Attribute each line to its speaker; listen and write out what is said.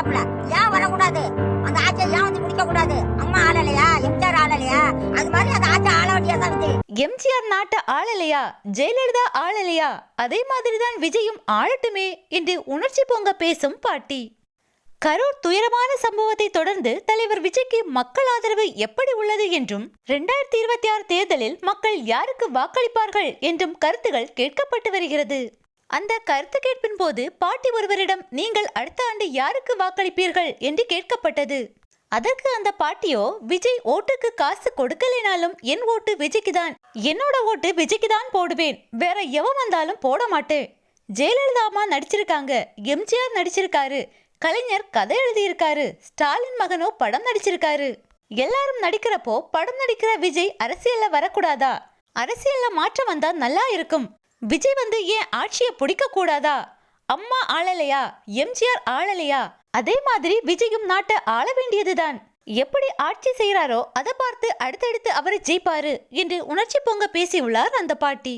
Speaker 1: வராப்ல ஏன் வரக்கூடாது? அந்த ஆட்சியை ஏன் வந்து முடிக்க கூடாது அம்மா ஆளலையா? எம்ஜிஆர் ஆளலையா? அது மாதிரி அந்த ஆட்சி ஆள வேண்டியதான் விஜய்.
Speaker 2: எம்ஜிஆர் நாட்டை ஆளலையா? ஜெயலலிதா ஆளலையா? அதே மாதிரிதான் விஜயும் ஆளட்டுமே என்று உணர்ச்சி பொங்க பேசும் பாட்டி. கரூர் துயரமான சம்பவத்தை தொடர்ந்து தலைவர் விஜய்க்கு மக்கள் ஆதரவு எப்படி உள்ளது என்றும் இரண்டாயிரத்தி இருபத்தி ஆறு தேர்தலில் மக்கள் யாருக்கு வாக்களிப்பார்கள் என்றும் கருத்துகள் கேட்கப்பட்டு வருகிறது. அந்த கருத்து கேட்பின் போது பாட்டி ஒருவரிடம் நீங்கள் அடுத்த ஆண்டு யாருக்கு வாக்களிப்பீர்கள்? என்று கேட்கப்பட்டது. அதற்கு அந்த பாட்டியோ விஜய் ஓட்டுக்கு காசு கொடுக்கலைனாலும் என் ஓட்டு விஜய்க்கு தான். என்னோட ஓட்டு விஜய்க்கு தான் போடுவேன். வேற எவன் வந்தாலும் போட மாட்டேன். ஜெயலலிதா அம்மா நடிச்சிருக்காங்க. எம்ஜிஆர் நடிச்சிருக்காரு. கலைஞர் கதை எழுதியிருக்காரு. ஸ்டாலின் மகனோ படம் நடிச்சிருக்காரு. எல்லாரும் நடிக்கிறப்போ படம் நடிக்கிற விஜய் அரசியல்ல வரக்கூடாதா? அரசியல்ல மாற்றம் வந்தா நல்லா இருக்கும். விஜய் வந்து ஏன் ஆட்சியை பிடிக்க கூடாதா அம்மா ஆளலையா? எம்ஜிஆர் ஆளலையா? அதே மாதிரி விஜயும் நாட்டை ஆள வேண்டியதுதான். எப்படி ஆட்சி செய்கிறாரோ அதை பார்த்து அடுத்தடுத்து அவர் ஜெயிப்பாரு என்று உணர்ச்சி பொங்க பேசியுள்ளார் அந்த பாட்டி.